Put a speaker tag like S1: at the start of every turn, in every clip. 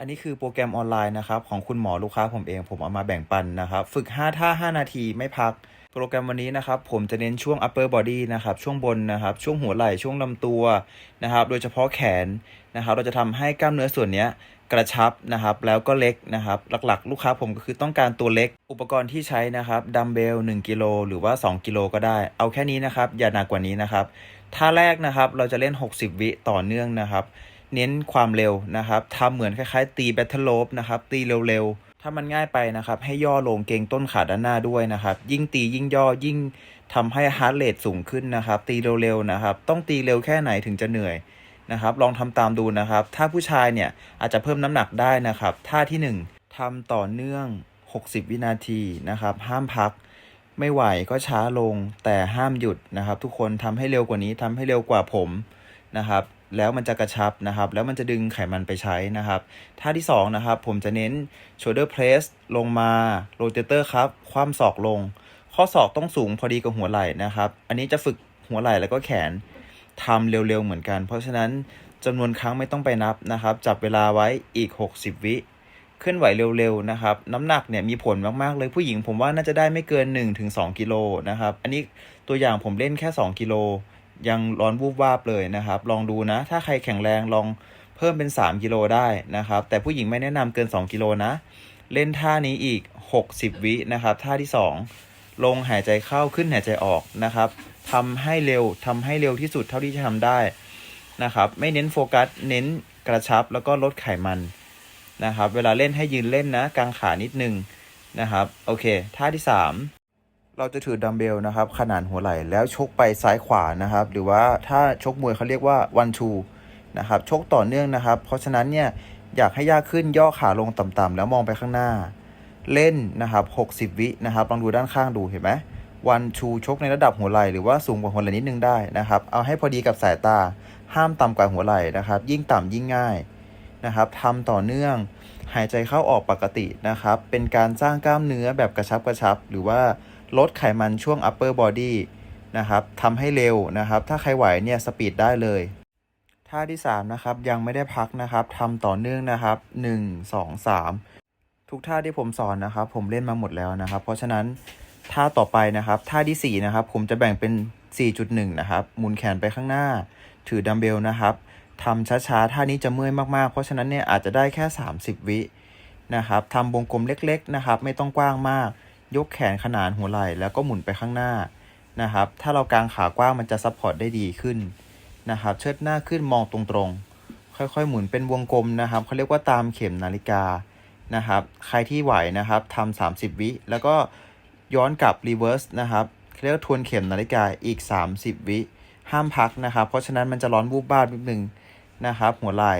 S1: อันนี้คือโปรแกรมออนไลน์นะครับของคุณหมอลูกค้าผมเองผมเอามาแบ่งปันนะครับ ฝึก 5 ท่า 5 นาทีไม่พัก โปรแกรมวันนี้นะครับผมจะเน้นช่วง upper body นะครับช่วงบนนะครับช่วงหัวไหล่ช่วงลำตัวนะครับโดยเฉพาะแขนนะครับเราจะทำให้กล้ามเนื้อส่วนนี้กระชับนะครับแล้วก็เล็กนะครับหลักๆ ลูกค้าผมก็คือต้องการตัวเล็ก อุปกรณ์ที่ใช้นะครับดัมเบล1กิโลหรือว่า 2 กิโลก็ได้ เอาแค่นี้นะครับอย่าหนักกว่านี้นะครับท่าแรกนะครับเราจะเล่น 60 วิต่อเนื่องนะครับ เน้นความเร็วนะครับทำเหมือนคล้ายๆ ตีแบทเทิลโลบนะครับตีเร็วๆ ถ้ามันง่ายไปนะครับให้ย่อลงเกรงต้นขาด้านหน้าด้วยนะครับ ยิ่งตียิ่งย่อยิ่งทำให้ฮาร์ดเรทสูงขึ้นนะครับ ตีเร็วๆนะครับ ต้องตีเร็วแค่ไหนถึงจะเหนื่อยนะครับ ลองทำตามดูนะครับ ถ้าผู้ชายเนี่ยอาจจะเพิ่มน้ำหนักได้นะครับท่าทีหนึ่1ทำต่อเนื่อง 60 วินาทีนะครับ ห้ามพักไม่ไหวก็ช้าลงแต่ห้ามหยุดนะครับ ทุกคนทำให้เร็วกว่านี้ทำให้เร็วกว่าผมนะครับ แล้วมันจะกระชับนะครับ แล้วมันจะดึงไขมันไปใช้นะครับท่าที่สองนะครับ ผมจะเน้น shoulder press ลงมา rotator ครับคว่ำศอกลง ข้อศอกต้องสูงพอดีกับหัวไหล่นะครับ อันนี้จะฝึกหัวไหล่แล้วก็แขนทำเร็วๆเหมือนกัน เพราะฉะนั้นจำนวนครั้งไม่ต้องไปนับนะครับ จับเวลาไว้อีก 60 วิเคลื่อนไหวเร็วๆนะครับ น้ำหนักเนี่ยมีผลมากๆเลยผู้หญิงผมว่าน่าจะได้ไม่เกิน 1-2กิโลนะครับ อันนี้ตัวอย่างผมเล่นแค่ 2 กิโล ยังร้อนวูบวาบเลยนะครับ ลองดูนะ ถ้าใครแข็งแรงลองเพิ่มเป็น 3 กิโลได้นะครับ แต่ผู้หญิงไม่แนะนำเกิน 2 กิโลนะ เล่นท่านี้อีก 60 วินะครับ ท่าที่ 2 ลงหายใจเข้าขึ้นหายใจออกนะครับทำให้เร็วทำให้เร็วที่สุดเท่าที่จะทำได้นะครับ ไม่เน้นโฟกัส เน้นกระชับแล้วก็ลดไขมันนะครับ เวลาเล่นให้ยืนเล่นนะกางขานิดนึงนะครับ โอเค ท่าที่ 3 เราจะถือดัมเบลนะครับขนาดหัวไหล่แล้วชกไปซ้ายขวานะครับ หรือว่าถ้าชกมวยเขาเรียกว่า one two นะครับชกต่อเนื่องนะครับ เพราะฉะนั้นเนี่ยอยากให้ยากขึ้นย่อขาลงต่ำๆแล้วมองไปข้างหน้า เล่นนะครับ 60 วินะครับลองดูด้านข้างดูเห็นไหมวันชูชกในระดับหัวไหล่หรือว่าสูงกว่าหัวไหล่นิดนึงได้นะครับ เอาให้พอดีกับสายตาห้ามต่ำกว่าหัวไหล่นะครับ ยิ่งต่ำยิ่งง่าย นะครับทำต่อเนื่อง หายใจเข้าออกปกตินะครับ เป็นการสร้างกล้ามเนื้อแบบกระชับกระชับ หรือว่าลดไขมันช่วง upper body นะครับทำให้เร็วนะครับ ถ้าใครไหวเนี่ยสปีดได้เลยท่าที่ 3 นะครับ ยังไม่ได้พักนะครับทำต่อเนื่องนะครับ 1 2 3 ทุกท่าที่ผมสอนนะครับ ผมเล่นมาหมดแล้วนะครับ เพราะฉะนั้นท่าต่อไปนะครับท่าที่ 4 นะครับ ผมจะแบ่งเป็น 4.1 นะครับหมุนแขนไปข้างหน้า ถือดัมเบลนะครับ ทำช้าๆ ท่านี้จะเมื่อยมากๆ เพราะฉะนั้นเนี่ยอาจจะได้แค่ 30 วินะครับทำวงกลมเล็กๆนะครับ ไม่ต้องกว้างมาก ยกแขนขนานหัวไหล่แล้วก็หมุนไปข้างหน้านะครับ ถ้าเรากางขากว้างมันจะซัพพอร์ตได้ดีขึ้นนะครับ เชิดหน้าขึ้นมองตรงๆ ค่อยๆ หมุนเป็นวงกลมนะครับเขาเรียกว่าตามเข็มนาฬิกานะครับ ใครที่ไหวนะครับทำ30 วิ แล้วก็ย้อนกลับรีเวิร์สนะครับเรียกว่าทวนเข็มนาฬิกาอีก 30 วิ ห้ามพักนะครับ เพราะฉะนั้นมันจะร้อนวูบบ้าบนิดนึง นะครับ หัวไหล่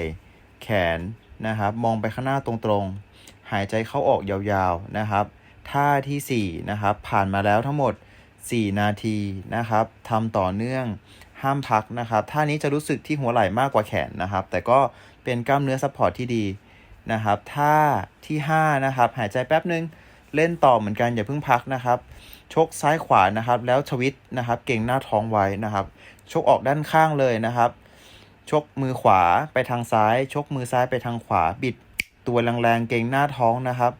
S1: แขนนะครับ มองไปข้างหน้าตรงๆ หายใจเข้าออกยาวๆนะครับ ท่าที่4นะครับ ผ่านมาแล้วทั้งหมด 4 นาทีนะครับทำต่อเนื่องห้ามพักนะครับ ท่านี้จะรู้สึกที่หัวไหล่มากกว่าแขนนะครับ แต่ก็เป็นกล้ามเนื้อซัพพอร์ตที่ดีนะครับ ท่าที่5นะครับหายใจแป๊บนึงเล่นต่อเหมือนกันอย่าเพิ่งพักนะครับ ชกซ้ายขวานะครับ แล้วชวิตนะครับ เก่งหน้าท้องไว้นะครับ ชกออกด้านข้างเลยนะครับ ชกมือขวาไปทางซ้าย ชกมือซ้ายไปทางขวาบิด ตัวแรงๆเก่งหน้าท้องนะครับ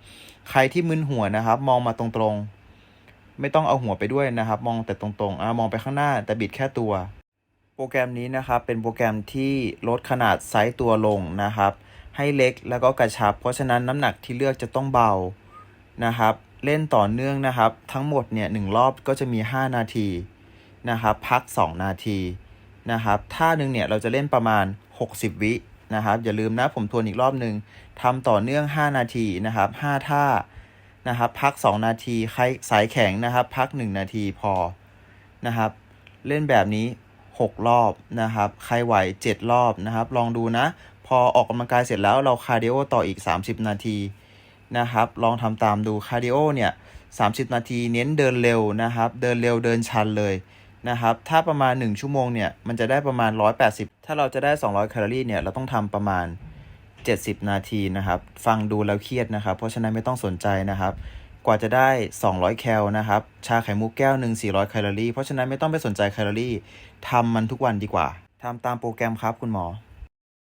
S1: ใครที่มึนหัวนะครับ มองมาตรงๆ ไม่ต้องเอาหัวไปด้วยนะครับ มองแต่ตรงๆอ่ามองไปข้างหน้าแต่บิดแค่ตัว โปรแกรมนี้นะครับเป็นโปรแกรมที่ลดขนาดไซส์ตัวลงนะครับ ให้เล็กแล้วก็กระชับ เพราะฉะนั้นน้ำหนักที่เลือกจะต้องเบานะครับ เล่นต่อเนื่องนะครับ ทั้งหมดเนี่ยหนึ่งรอบก็จะมี 5 นาทีนะครับ พัก 2 นาที นะครับท่าหนึ่งเนี่ยเราจะเล่นประมาณ 60 วินะครับอย่าลืมนะผมทวนอีกรอบหนึ่งทำต่อเนื่อง 5 นาทีนะครับ5ท่านะครับพัก 2 นาทีใครสายแข็งนะครับ พัก 1 นาทีพอนะครับเล่นแบบนี้ 6 รอบนะครับใครไหว 7 รอบนะครับ ลองดูนะ พอออกกำลังกายเสร็จแล้วเราคาร์ดิโอต่ออีก 30 นาทีนะครับลองทำตามดูคาร์ดิโอเนี่ย30 นาทีเน้นเดินเร็วนะครับ เดินเร็วเดินชันเลย นะครับ ถ้าประมาณ 1 ชั่วโมงเนี่ย มันจะได้ประมาณ 180 ถ้าเราจะได้ 200 แคลอรี่เนี่ย เราต้องทำประมาณ 70 นาทีนะครับ ฟังดูแล้วเครียดนะครับ เพราะฉะนั้นไม่ต้องสนใจนะครับ กว่าจะได้ 200 แคลนะครับ ชาไข่มุกแก้วหนึ่ง400 แคลอรี่ เพราะฉะนั้นไม่ต้องไปสนใจแคลอรี่ทำมันทุกวันดีกว่าทำตามโปรแกรมครับคุณหมอ